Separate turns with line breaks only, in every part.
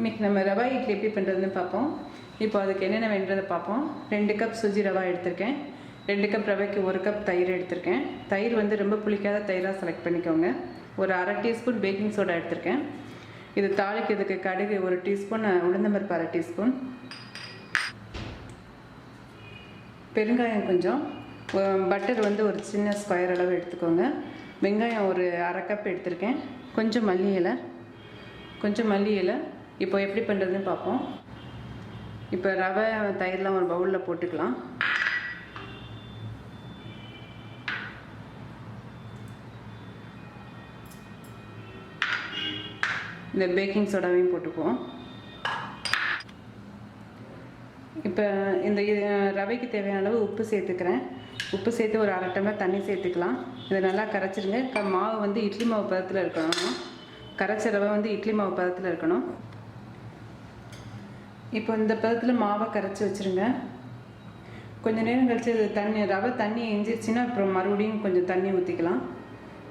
இன்றைக்கி நம்ம ரவா இட்லி எப்படி பண்ணுறதுன்னு பார்ப்போம். இப்போ அதுக்கு என்னென்ன வேண்டதை பார்ப்போம். ரெண்டு கப் சுஜி ரவா எடுத்திருக்கேன். ரெண்டு கப் ரவைக்கு ஒரு கப் தயிர் எடுத்திருக்கேன். தயிர் வந்து ரொம்ப புளிக்காத தயிராக செலக்ட் பண்ணிக்கோங்க. ஒரு அரை டீஸ்பூன் பேக்கிங் சோடா எடுத்திருக்கேன். இது தாளிக்கிறதுக்கு கடுகு ஒரு டீஸ்பூன் உளுந்தம்பருப்பு அரை டீஸ்பூன். பெருங்காயம் கொஞ்சம். பட்டர் வந்து ஒரு சின்ன ஸ்கொயர் அளவு எடுத்துக்கோங்க. வெங்காயம் ஒரு அரை கப் எடுத்திருக்கேன். கொஞ்சம் மல்லி இலை. கொஞ்சம் மல்லி இலை. இப்போ எப்படி பண்ணுறதுன்னு பார்ப்போம். இப்போ ரவை தயிர்லாம் ஒரு பவுலில் போட்டுக்கலாம். இந்த பேக்கிங் சோடாவையும் போட்டுக்குவோம். இப்போ இந்த இது, ரவைக்கு தேவையான அளவு உப்பு சேர்த்துக்கிறேன். உப்பு சேர்த்து ஒரு அரை டம்ளர் தண்ணி சேர்த்துக்கலாம். இதை நல்லா கரைச்சிருங்க. மாவு வந்து இட்லி மாவு பதத்தில் இருக்கணும். கரைச்ச ரவை வந்து இட்லி மாவு பதத்தில் இருக்கணும். இப்போ இந்த பதத்தில் மாவை கரைச்சி வச்சுருங்க. கொஞ்சம் நேரம் கழிச்சு இது தண்ணி ரவை தண்ணி எஞ்சிருச்சுன்னா அப்புறம் மறுபடியும் கொஞ்சம் தண்ணி ஊற்றிக்கலாம்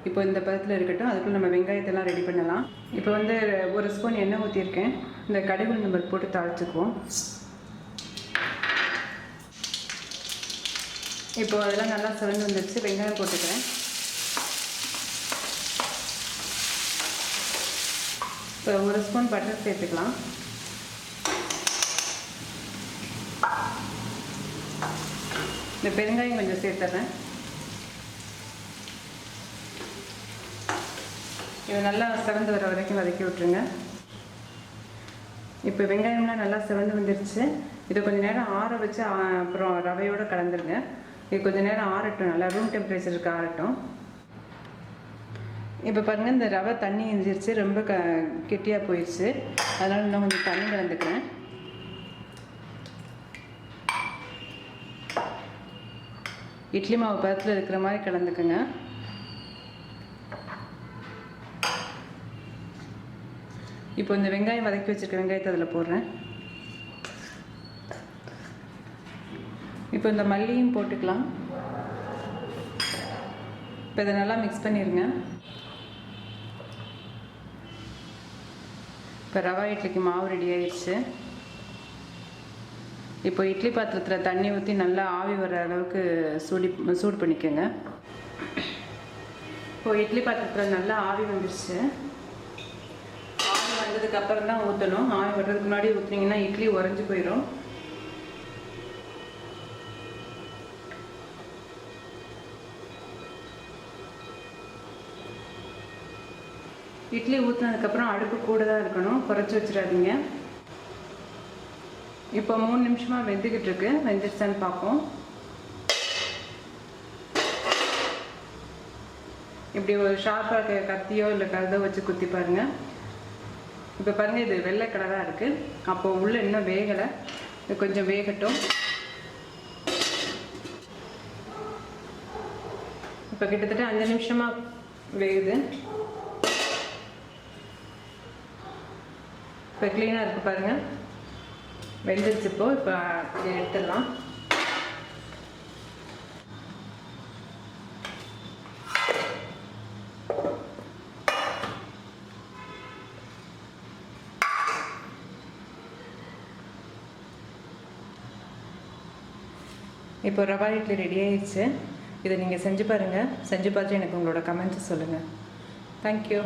இப்போ இந்த பதத்தில் இருக்கட்டும் அதுக்குள்ள நம்ம வெங்காயத்தெல்லாம் ரெடி பண்ணலாம். இப்போ வந்து ஒரு ஸ்பூன் எண்ணெய் ஊற்றிருக்கேன் இந்த கடுகு நம்பர் போட்டு தாளிச்சுக்குவோம். இப்போ அதெல்லாம் நல்லா சிவந்து வந்துருச்சு. வெங்காயம் போட்டுக்கிறேன். இப்போ ஒரு ஸ்பூன் பட்டர் சேர்த்துக்கலாம். இந்த பெருங்காயம் கொஞ்சம் சேர்த்துறேன். இது நல்லா சிவந்து வர வரைக்கும் வதக்கி விட்டுருங்க. இப்போ வெங்காயம்லாம் நல்லா சிவந்து வந்துருச்சு. இதை கொஞ்சம் நேரம் ஆற வச்சு அப்புறம் ரவையோடு கலந்துருங்க. இது கொஞ்சம் நேரம் ஆறட்டும் நல்லா ரூம் டெம்பரேச்சருக்கு ஆறட்டும். இப்போ பாருங்கள் இந்த ரவை தண்ணி எஞ்சிருச்சு ரொம்ப க கெட்டியாக போயிடுச்சு அதனால் இன்னும் கொஞ்சம் தண்ணி கலந்துக்கிறேன். இட்லி மாவு பதத்தில் இருக்கிற மாதிரி கலந்துக்குங்க. இப்போ இந்த வெங்காயம் வதக்கி வச்சிருக்க வெங்காயத்தை அதில் போடுறேன். இப்போ இந்த மல்லியும் போட்டுக்கலாம். இப்போ இதை நல்லா மிக்ஸ் பண்ணிடுங்க இப்போ ரவா இட்லிக்கு மாவு ரெடி ஆயிடுச்சு இப்போ இட்லி பாத்திரத்தில் தண்ணி ஊற்றி நல்லா ஆவி வர அளவுக்கு சூடி சூடு பண்ணிக்கோங்க. இப்போ இட்லி பாத்திரத்தில் நல்லா ஆவி வந்துருச்சு. ஆவி வந்ததுக்கு அப்புறம் தான் ஊற்றணும் ஆவி வர்றதுக்கு முன்னாடி ஊற்றுனீங்கன்னா இட்லி உறைஞ்சி போயிடும் இட்லி ஊற்றுனதுக்கப்புறம் அடுப்பு கூட தான் இருக்கணும். குறைச்சி வச்சிடாதீங்க. இப்போ மூணு நிமிஷமாக வெந்துக்கிட்டு இருக்கு வெந்துருச்சான்னு பார்ப்போம். இப்படி ஒரு ஷார்ப்பாக கத்தியோ இல்லை கருதோ வச்சு குத்தி பாருங்க. இப்போ பாருங்க இது வெள்ளை கலராக இருக்குது அப்போ உள்ள இன்னும் வேகலை. இது கொஞ்சம் வேகட்டும். இப்போ கிட்டத்தட்ட அஞ்சு நிமிஷமாக வேகுது. இப்போ க்ளீனாக இருக்குது பாருங்கள் வெந்துருச்சு இப்போ இப்போ எடுத்துடலாம். இப்போ ரவா இட்லி ரெடி ஆயிடுச்சு. இதை நீங்கள் செஞ்சு பாருங்கள் செஞ்சு பார்த்து எனக்கு உங்களோட கமெண்ட்ஸ் சொல்லுங்கள் தேங்க்யூ